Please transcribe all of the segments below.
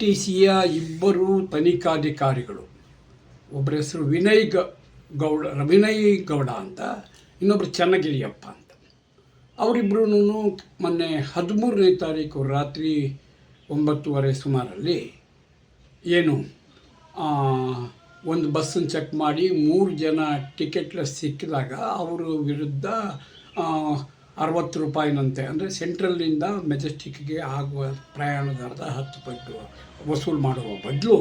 T ಸಿಯ ಇಬ್ಬರು ತನಿಖಾಧಿಕಾರಿಗಳು. ಒಬ್ಬರ ಹೆಸರು ವಿನಯ್ ಗೌಡ ವಿನಯ್ ಗೌಡ ಅಂತ ಇನ್ನೊಬ್ಬರು ಚನ್ನಗಿರಿಯಪ್ಪ ಅಂತ. ಅವರಿಬ್ಬರೂ ಮೊನ್ನೆ ಹದಿಮೂರನೇ ತಾರೀಕು ರಾತ್ರಿ ಒಂಬತ್ತುವರೆ ಸುಮಾರಲ್ಲಿ ಏನು ಒಂದು ಬಸ್ಸನ್ನು ಚೆಕ್ ಮಾಡಿ ಮೂರು ಜನ ಟಿಕೆಟ್ಲೆಸ್ ಸಿಕ್ಕಿದಾಗ ಅವರ ವಿರುದ್ಧ ಅರವತ್ತು ರೂಪಾಯಿನಂತೆ. ಅಂದರೆ ಸೆಂಟ್ರಲ್ನಿಂದ ಮೆಜೆಸ್ಟಿಕ್ಗೆ ಆಗುವ ಪ್ರಯಾಣದ ಅರ್ಧ ಹತ್ತು ಪಟ್ಟು ವಸೂಲು ಮಾಡುವ ಬದಲು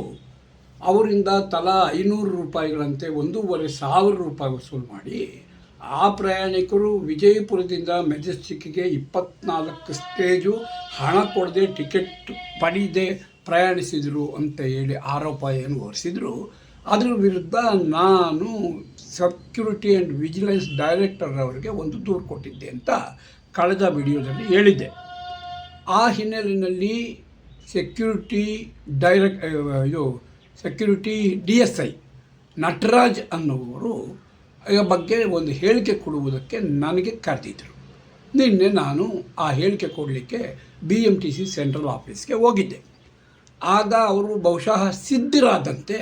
ಅವರಿಂದ ತಲಾ ಐನೂರು ರೂಪಾಯಿಗಳಂತೆ ಒಂದೂವರೆ ಸಾವಿರ ರೂಪಾಯಿ ವಸೂಲು ಮಾಡಿ ಆ ಪ್ರಯಾಣಿಕರು ವಿಜಯಪುರದಿಂದ ಮೆಜೆಸ್ಟಿಕ್ಗೆ ಇಪ್ಪತ್ನಾಲ್ಕು ಸ್ಟೇಜು ಹಣ ಕೊಡದೆ ಟಿಕೆಟ್ ಪಡೀದೆ ಪ್ರಯಾಣಿಸಿದರು ಅಂತ ಹೇಳಿ ಆರೋಪ ಏನು ಹೊರಿಸಿದ್ರು. ಅದರ ವಿರುದ್ಧ ನಾನು ಸೆಕ್ಯೂರಿಟಿ ಆ್ಯಂಡ್ ವಿಜಿಲೆನ್ಸ್ ಡೈರೆಕ್ಟರ್ ಅವರಿಗೆ ಒಂದು ದೂರು ಕೊಟ್ಟಿದ್ದೆ ಅಂತ ಕಳೆದ ವಿಡಿಯೋದಲ್ಲಿ ಹೇಳಿದ್ದೆ. ಆ ಹಿನ್ನೆಲೆಯಲ್ಲಿ ಸೆಕ್ಯೂರಿಟಿ ಡೈರೆಕ್ಟ್ ಇದು security D S I Nataraj ಅನ್ನುವರು ಬಗ್ಗೆ ಒಂದು ಹೇಳಿಕೆ ಕೊಡುವುದಕ್ಕೆ ನನಗೆ ಕರೆದಿದ್ದರು ನಿನ್ನೆ ನಾನು ಆ ಹೇಳಿಕೆ ಕೊಡಲಿಕ್ಕೆ B M T C central ಆಫೀಸ್ಗೆ ಹೋಗಿದ್ದೆ. ಆಗ ಅವರು ಬಹುಶಃ ಸಿದ್ಧರಾದಂತೆ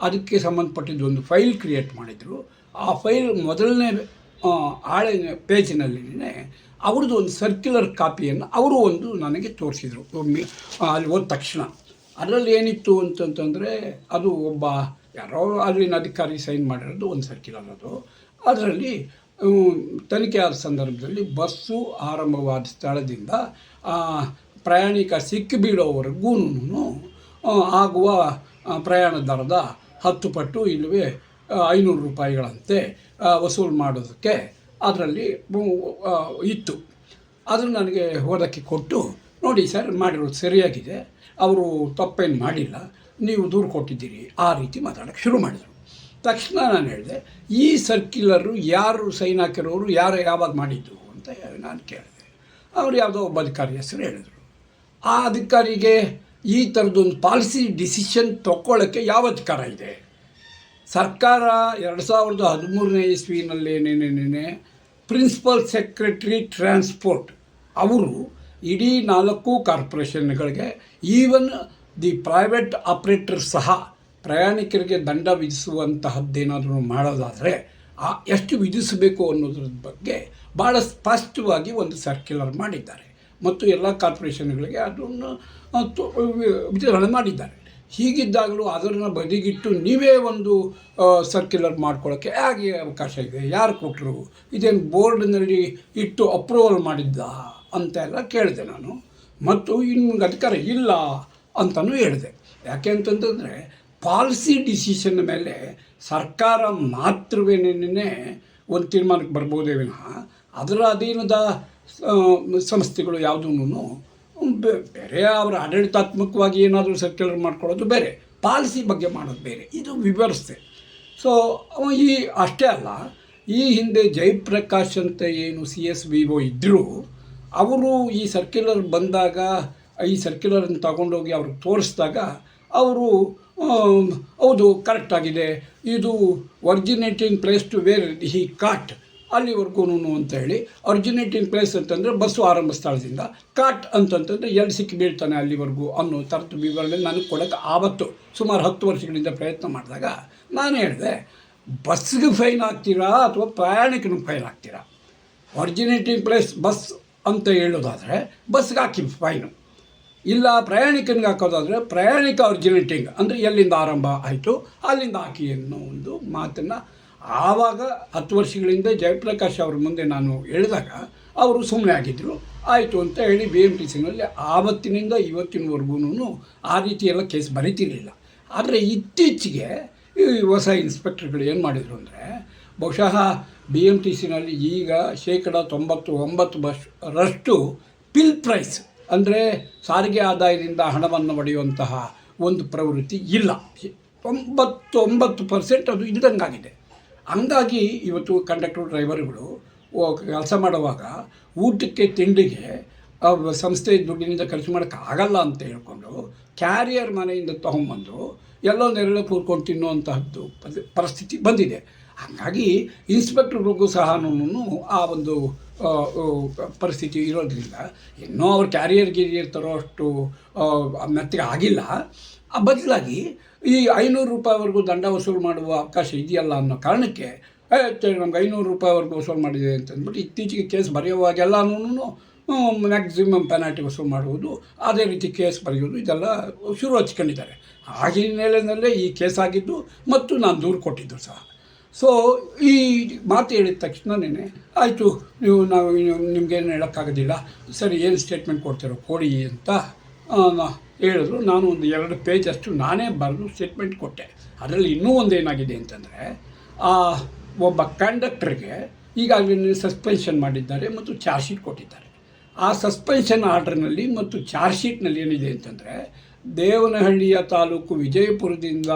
ಅದಕ್ಕೆ ಸಂಬಂಧಪಟ್ಟಿದ್ದು ಒಂದು ಫೈಲ್ ಕ್ರಿಯೇಟ್ ಮಾಡಿದರು. ಆ ಫೈಲ್ ಮೊದಲನೇ ಹಾಳೆ ಪೇಜ್ನಲ್ಲಿನೇ ಅವ್ರದ್ದು ಒಂದು ಸರ್ಕ್ಯುಲರ್ ಕಾಪಿಯನ್ನು ಅವರು ಒಂದು ನನಗೆ ತೋರಿಸಿದರು. ಅಲ್ಲಿ ಹೋದ ತಕ್ಷಣ. ಅದರಲ್ಲಿ ಏನಿತ್ತು ಅಂತಂತಂದರೆ, ಅದು ಒಬ್ಬ ಯಾರೋ ಅಲ್ಲಿನ ಅಧಿಕಾರಿ ಸೈನ್ ಮಾಡಿರೋದು ಒಂದು ಸರ್ಕ್ಯುಲರ್ ಅದು. ಅದರಲ್ಲಿ ತನಿಖೆ ಆದ ಸಂದರ್ಭದಲ್ಲಿ ಬಸ್ಸು ಆರಂಭವಾದ ಸ್ಥಳದಿಂದ ಪ್ರಯಾಣಿಕ ಸಿಕ್ಕಿಬೀಳೋವರೆಗೂ ಆಗುವ ಪ್ರಯಾಣ ದರದ ಹತ್ತು ಪಟ್ಟು ಇಲ್ಲವೇ ಐನೂರು ರೂಪಾಯಿಗಳಂತೆ ವಸೂಲು ಮಾಡೋದಕ್ಕೆ ಅದರಲ್ಲಿ ಇತ್ತು. ಅದನ್ನು ನನಗೆ ಹೋದಕ್ಕೆ ಕೊಟ್ಟು, ನೋಡಿ ಸರ್, ಮಾಡಿರೋದು ಸರಿಯಾಗಿದೆ. ಅವರು ತಪ್ಪೇನು ಮಾಡಿಲ್ಲ. ನೀವು ದೂರು ಕೊಟ್ಟಿದ್ದೀರಿ. ಆ ರೀತಿ ಮಾತಾಡೋಕ್ಕೆ ಶುರು ಮಾಡಿದರು. ತಕ್ಷಣ ನಾನು ಹೇಳಿದೆ, ಈ ಸರ್ಕ್ಯುಲರು ಯಾರು ಸೈನ್ ಹಾಕಿರೋರು, ಯಾರು ಯಾವಾಗ ಮಾಡಿದ್ದು ಅಂತ ನಾನು ಕೇಳಿದೆ. ಅವರು ಯಾವುದೋ ಒಬ್ಬ ಅಧಿಕಾರಿ ಹೆಸರು ಹೇಳಿದರು. ಆ ಅಧಿಕಾರಿಗೆ ಈ ಥರದೊಂದು ಪಾಲಿಸಿ ಡಿಸಿಷನ್ ತಗೊಳ್ಳೋಕ್ಕೆ ಯಾವ ಅಧಿಕಾರ ಇದೆ? ಸರ್ಕಾರ ಎರಡು ಸಾವಿರದ ಹದಿಮೂರನೇ ಇಸ್ವಿನಲ್ಲೇನೇನೇನೆ ಪ್ರಿನ್ಸಿಪಲ್ ಸೆಕ್ರೆಟರಿ ಟ್ರಾನ್ಸ್ಪೋರ್ಟ್ ಅವರು ಇಡೀ ನಾಲ್ಕು ಕಾರ್ಪೊರೇಷನ್ಗಳಿಗೆ ಈವನ್ ದಿ ಪ್ರೈವೇಟ್ ಆಪ್ರೇಟರ್ ಸಹ ಪ್ರಯಾಣಿಕರಿಗೆ ದಂಡ ವಿಧಿಸುವಂತಹದ್ದೇನಾದರೂ ಮಾಡೋದಾದರೆ, ಆ ಎಷ್ಟು ವಿಧಿಸಬೇಕು ಅನ್ನೋದ್ರ ಬಗ್ಗೆ ಭಾಳ ಸ್ಪಷ್ಟವಾಗಿ ಒಂದು ಸರ್ಕ್ಯುಲರ್ ಮಾಡಿದ್ದಾರೆ. ಮತ್ತು ಎಲ್ಲ ಕಾರ್ಪೊರೇಷನ್ಗಳಿಗೆ ಅದನ್ನು ವಿತರಣೆ ಮಾಡಿದ್ದಾರೆ. ಹೀಗಿದ್ದಾಗಲೂ ಅದನ್ನು ಬದಿಗಿಟ್ಟು ನೀವೇ ಒಂದು ಸರ್ಕ್ಯುಲರ್ ಮಾಡ್ಕೊಳ್ಳೋಕ್ಕೆ ಹೇಗೆ ಅವಕಾಶ ಇದೆ. ಯಾರು ಕೊಟ್ಟರು ಇದೇನು ಬೋರ್ಡ್ನಲ್ಲಿ ಇಟ್ಟು ಅಪ್ರೂವಲ್ ಮಾಡಿದ್ದ ಅಂತ ಎಲ್ಲ ಕೇಳಿದೆ ನಾನು. ಮತ್ತು ಇನ್ನು ಅಧಿಕಾರ ಇಲ್ಲ ಅಂತಲೂ ಹೇಳಿದೆ. ಯಾಕೆ ಅಂತಂತಂದರೆ ಪಾಲಿಸಿ ಡಿಸಿಷನ್ ಮೇಲೆ ಸರ್ಕಾರ ಮಾತ್ರವೇನೇ ಒಂದು ತೀರ್ಮಾನಕ್ಕೆ ಬರ್ಬೋದೇ ವಿನಃ ಅದರ ಅಧೀನದ ಸಂಸ್ಥೆಗಳು ಯಾವುದೂ ಬೇರೆ ಅವರ ಆಡಳಿತಾತ್ಮಕವಾಗಿ ಏನಾದರೂ ಸರ್ಕ್ಯುಲರ್ ಮಾಡ್ಕೊಳ್ಳೋದು ಬೇರೆ. ಪಾಲಿಸಿ ಬಗ್ಗೆ ಮಾಡೋದು ಬೇರೆ. ಇದು ವಿವರಿಸ್ತೆ. ಸೊ ಈ, ಅಷ್ಟೇ ಅಲ್ಲ, ಈ ಹಿಂದೆ ಜಯಪ್ರಕಾಶ್ ಅಂತ ಏನು ಸಿ ಎಸ್ ವಿ ಒ ಇದ್ದರು ಅವರು ಈ ಸರ್ಕ್ಯುಲರ್ ಬಂದಾಗ, ಈ ಸರ್ಕ್ಯುಲರನ್ನು ತಗೊಂಡೋಗಿ ಅವ್ರಿಗೆ ತೋರಿಸಿದಾಗ, ಅವರು ಹೌದು ಕರೆಕ್ಟಾಗಿದೆ ಇದು originating place to where he caught ಅಲ್ಲಿವರೆಗೂ ಅಂತ ಹೇಳಿ ಅರ್ಜಿನೇಟಿಂಗ್ ಪ್ಲೇಸ್ ಅಂತಂದರೆ ಬಸ್ಸು ಆರಂಭ ಸ್ಥಳದಿಂದ ಕಾಟ್ ಅಂತಂತಂದರೆ ಎಲ್ಲಿ ಸಿಕ್ಕಿ ಬೀಳ್ತಾನೆ ಅಲ್ಲಿವರೆಗೂ ಅನ್ನೋ ಥರದ ವಿವರಣೆ ನನಗೆ ಕೊಡೋಕ್ಕೆ ಆವತ್ತು, ಸುಮಾರು ಹತ್ತು ವರ್ಷಗಳಿಂದ ಪ್ರಯತ್ನ ಮಾಡಿದಾಗ ನಾನು ಹೇಳಿದೆ, ಬಸ್ಸಿಗೆ ಫೈನ್ ಆಗ್ತೀರಾ ಅಥವಾ ಪ್ರಯಾಣಿಕನಿಗೆ ಫೈನ್ ಆಗ್ತೀರಾ? ಒರ್ಜಿನೇಟಿಂಗ್ ಪ್ಲೇಸ್ ಬಸ್ ಅಂತ ಹೇಳೋದಾದರೆ ಬಸ್ಗೆ ಹಾಕಿ ಫೈನು ಇಲ್ಲ ಪ್ರಯಾಣಿಕನಿಗೆ ಹಾಕೋದಾದರೆ ಪ್ರಯಾಣಿಕ ಅರ್ಜಿನೇಟಿಂಗ್ ಅಂದರೆ ಎಲ್ಲಿಂದ ಆರಂಭ ಆಯಿತು, ಅಲ್ಲಿಂದ ಹಾಕಿ ಅನ್ನೋ ಒಂದು ಮಾತನ್ನು ಆವಾಗ ಹತ್ತು ವರ್ಷಗಳಿಂದ ಜಯಪ್ರಕಾಶ್ ಅವರ ಮುಂದೆ ನಾನು ಹೇಳಿದಾಗ ಅವರು ಸುಮ್ಮನೆ ಆಗಿದ್ದರು ಆಯಿತು ಅಂತ ಹೇಳಿ ಬಿ ಎಂ ಟಿ ಸಿನಲ್ಲಿ ಆವತ್ತಿನಿಂದ ಇವತ್ತಿನವರೆಗೂ ಆ ರೀತಿ ಎಲ್ಲ ಕೇಸ್ ಬರೀತಿರಲಿಲ್ಲ. ಆದರೆ ಇತ್ತೀಚೆಗೆ ಈ ಹೊಸ ಇನ್ಸ್ಪೆಕ್ಟರ್ಗಳು ಏನು ಮಾಡಿದರು ಅಂದರೆ ಬಹುಶಃ ಬಿ ಎಂ ಟಿ ಸಿನಲ್ಲಿ ಈಗ ಶೇಕಡ ತೊಂಬತ್ತು ಒಂಬತ್ತು ಬಸ್ ರಷ್ಟು ಪಿಲ್ ಪ್ರೈಸ್ ಅಂದರೆ ಸಾರಿಗೆ ಆದಾಯದಿಂದ ಹಣವನ್ನು ಪಡೆಯುವಂತಹ ಒಂದು ಪ್ರವೃತ್ತಿ ಇಲ್ಲ. ತೊಂಬತ್ತೊಂಬತ್ತು ಪರ್ಸೆಂಟ್ ಅದು ಇಲ್ದಂಗಾಗಿದೆ. ಹಂಗಾಗಿ ಇವತ್ತು ಕಂಡಕ್ಟರ್ ಡ್ರೈವರ್ಗಳು ಕೆಲಸ ಮಾಡುವಾಗ ಊಟಕ್ಕೆ, ತಿಂಡಿಗೆ ಸಂಸ್ಥೆ ದುಡ್ಡಿನಿಂದ ಖರ್ಚು ಮಾಡೋಕ್ಕೆ ಆಗಲ್ಲ ಅಂತ ಹೇಳ್ಕೊಂಡು ಕ್ಯಾರಿಯರ್ ಮನೆಯಿಂದ ತೊಗೊಂಬಂದು ಎಲ್ಲೋ ನೆರಳು ಕೂರ್ಕೊಂಡು ತಿನ್ನುವಂತಹದ್ದು ಪರಿ- ಪರಿಸ್ಥಿತಿ ಬಂದಿದೆ. ಹಾಗಾಗಿ ಇನ್ಸ್ಪೆಕ್ಟರ್ಗಳಿಗೂ ಸಹ ಆ ಒಂದು ಪರಿಸ್ಥಿತಿ ಇರೋದ್ರಿಂದ ಇನ್ನೂ ಅವ್ರ ಕ್ಯಾರಿಯರ್ ಗಿರಿಯರ್ ತರೋ ಅಷ್ಟು ಮೆತ್ತಿಗೆ ಆಗಿಲ್ಲ. ಆ ಬದಲಾಗಿ ಈ ಐನೂರು ರೂಪಾಯಿವರೆಗೂ ದಂಡ ವಸೂಲು ಮಾಡುವ ಅವಕಾಶ ಇದೆಯಲ್ಲ ಅನ್ನೋ ಕಾರಣಕ್ಕೆ ನಮ್ಗೆ ಐನೂರು ರೂಪಾಯಿವರೆಗೂ ವಸೂಲು ಮಾಡಿದೆ ಅಂತಂದ್ಬಿಟ್ಟು ಇತ್ತೀಚೆಗೆ ಕೇಸ್ ಬರೆಯುವಾಗೆಲ್ಲನೂ ಮ್ಯಾಕ್ಸಿಮಮ್ ಪೆನಾಲ್ಟಿ ವಸೂಲು ಮಾಡುವುದು, ಅದೇ ರೀತಿ ಕೇಸ್ ಬರೆಯೋದು ಇದೆಲ್ಲ ಶುರು ಹಚ್ಕೊಂಡಿದ್ದಾರೆ. ಆಗಿನ ಹಿನ್ನೆಲೆಯಲ್ಲೇ ಈ ಕೇಸ್ ಆಗಿದ್ದು, ಮತ್ತು ನಾನು ದೂರು ಕೊಟ್ಟಿದ್ದು ಸಹ. ಸೊ ಈ ಮಾತು ಹೇಳಿದ ತಕ್ಷಣನೇ ಆಯಿತು, ನೀವು, ನಾವು ನಿಮಗೇನು ಹೇಳೋಕ್ಕಾಗೋದಿಲ್ಲ. ಸರಿ, ಏನು ಸ್ಟೇಟ್ಮೆಂಟ್ ಕೊಡ್ತೀರೋ, ಕೊಡಿ ಅಂತ ಹೇಳಿದ್ರು. ನಾನು ಒಂದು ಎರಡು ಪೇಜ್ ಅಷ್ಟು ನಾನೇ ಬರೆದು ಸ್ಟೇಟ್ಮೆಂಟ್ ಕೊಟ್ಟೆ. ಅದರಲ್ಲಿ ಇನ್ನೂ ಒಂದು ಏನಾಗಿದೆ ಅಂತಂದರೆ, ಆ, ಒಬ್ಬ ಕಂಡಕ್ಟರ್ಗೆ ಈಗಾಗಲೇ ಸಸ್ಪೆನ್ಷನ್ ಮಾಡಿದ್ದಾರೆ ಮತ್ತು ಚಾರ್ಜ್ ಶೀಟ್ ಕೊಟ್ಟಿದ್ದಾರೆ. ಆ ಸಸ್ಪೆನ್ಷನ್ ಆರ್ಡರ್ನಲ್ಲಿ ಮತ್ತು ಚಾರ್ಜ್ ಶೀಟ್ನಲ್ಲಿ ಏನಿದೆ ಅಂತಂದರೆ, ದೇವನಹಳ್ಳಿಯ ತಾಲೂಕು ವಿಜಯಪುರದಿಂದ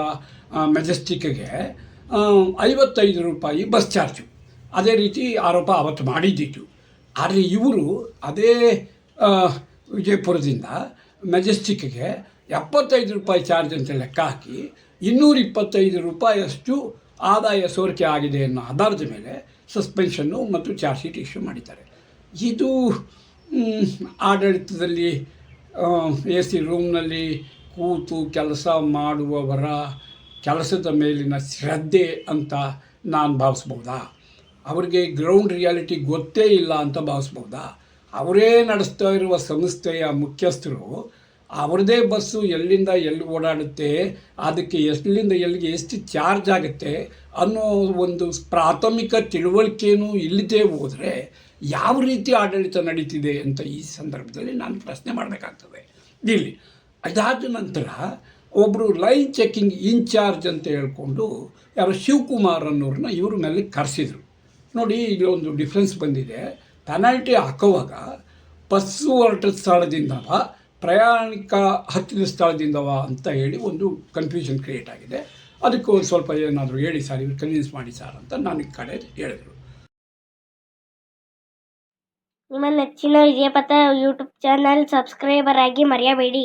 ಮೆಜೆಸ್ಟಿಕ್ಗೆ ಐವತ್ತೈದು ರೂಪಾಯಿ ಬಸ್ ಚಾರ್ಜು. ಅದೇ ರೀತಿ ಆರೋಪ ಅವತ್ತು ಮಾಡಿದ್ದಿತ್ತು. ಆದರೆ ಇವರು ಅದೇ ವಿಜಯಪುರದಿಂದ ಮೆಜೆಸ್ಟಿಕ್ಗೆ ಎಪ್ಪತ್ತೈದು ರೂಪಾಯಿ ಚಾರ್ಜ್ ಅಂತ ಲೆಕ್ಕ ಹಾಕಿ ಇನ್ನೂರಿಪ್ಪತ್ತೈದು ರೂಪಾಯಿಯಷ್ಟು ಆದಾಯ ಸೋರಿಕೆ ಆಗಿದೆ ಅನ್ನೋ ಆಧಾರದ ಮೇಲೆ ಸಸ್ಪೆನ್ಷನ್ನು ಮತ್ತು ಚಾರ್ಜ್ ಶೀಟ್ ಇಶ್ಯೂ ಮಾಡಿದ್ದಾರೆ. ಇದು ಆಡಳಿತದಲ್ಲಿ ಎ ಸಿ ರೂಮ್ನಲ್ಲಿ ಕೂತು ಕೆಲಸ ಮಾಡುವವರ ಕೆಲಸದ ಮೇಲಿನ ಶ್ರದ್ಧೆ ಅಂತ ನಾನು ಭಾವಿಸ್ಬೋದಾ? ಅವರಿಗೆ ಗ್ರೌಂಡ್ ರಿಯಾಲಿಟಿ ಗೊತ್ತೇ ಇಲ್ಲ ಅಂತ ಭಾವಿಸ್ಬೋದಾ? ಅವರೇ ನಡೆಸ್ತಾ ಇರುವ ಸಂಸ್ಥೆಯ ಮುಖ್ಯಸ್ಥರು ಅವ್ರದ್ದೇ ಬಸ್ಸು ಎಲ್ಲಿಂದ ಎಲ್ಲಿ ಓಡಾಡುತ್ತೆ, ಅದಕ್ಕೆ ಎಲ್ಲಿಂದ ಎಲ್ಲಿಗೆ ಎಷ್ಟು ಚಾರ್ಜ್ ಆಗುತ್ತೆ ಅನ್ನೋ ಒಂದು ಪ್ರಾಥಮಿಕ ತಿಳುವಳಿಕೆಯೂ ಇಲ್ಲದೆ ಹೋದರೆ ಯಾವ ರೀತಿ ಆಡಳಿತ ನಡೀತಿದೆ ಅಂತ ಈ ಸಂದರ್ಭದಲ್ಲಿ ನಾನು ಪ್ರಶ್ನೆ ಮಾಡಬೇಕಾಗ್ತದೆ. ಇಲ್ಲಿ ಅದಾದ ನಂತರ ಒಬ್ಬರು ಲೈನ್ ಚೆಕಿಂಗ್ ಇನ್ಚಾರ್ಜ್ ಅಂತ ಹೇಳ್ಕೊಂಡು ಯಾರು ಶಿವಕುಮಾರ್ ಅನ್ನೋರನ್ನ ಇವ್ರ ಮೇಲೆ ಕರೆಸಿದ್ರು. ನೋಡಿ, ಇಲ್ಲಿ ಒಂದು ಡಿಫ್ರೆನ್ಸ್ ಬಂದಿದೆ. ಪೆನಾಲ್ಟಿ ಹಾಕೋವಾಗ ಬಸ್ಸು ಹೊರಟ ಸ್ಥಳದಿಂದವ ಪ್ರಯಾಣಿಕ ಹತ್ತಿದ ಸ್ಥಳದಿಂದವ ಅಂತ ಹೇಳಿ ಒಂದು ಕನ್ಫ್ಯೂಷನ್ ಕ್ರಿಯೇಟ್ ಆಗಿದೆ. ಅದಕ್ಕೆ ಒಂದು ಸ್ವಲ್ಪ ಏನಾದರೂ ಹೇಳಿ ಸರ್ ಇವ್ರು ಕನ್ವಿನ್ಸ್ ಮಾಡಿ ಸರ್ ಅಂತ ನಾನು ಈ ಕಡೆ ಹೇಳಿದರು. ನಿಮ್ಮ ನೆಚ್ಚಿನ ವಿಜಯಪಥ ಯೂಟ್ಯೂಬ್ ಚಾನಲ್ ಸಬ್ಸ್ಕ್ರೈಬರ್ ಆಗಿ ಮರೆಯಬೇಡಿ.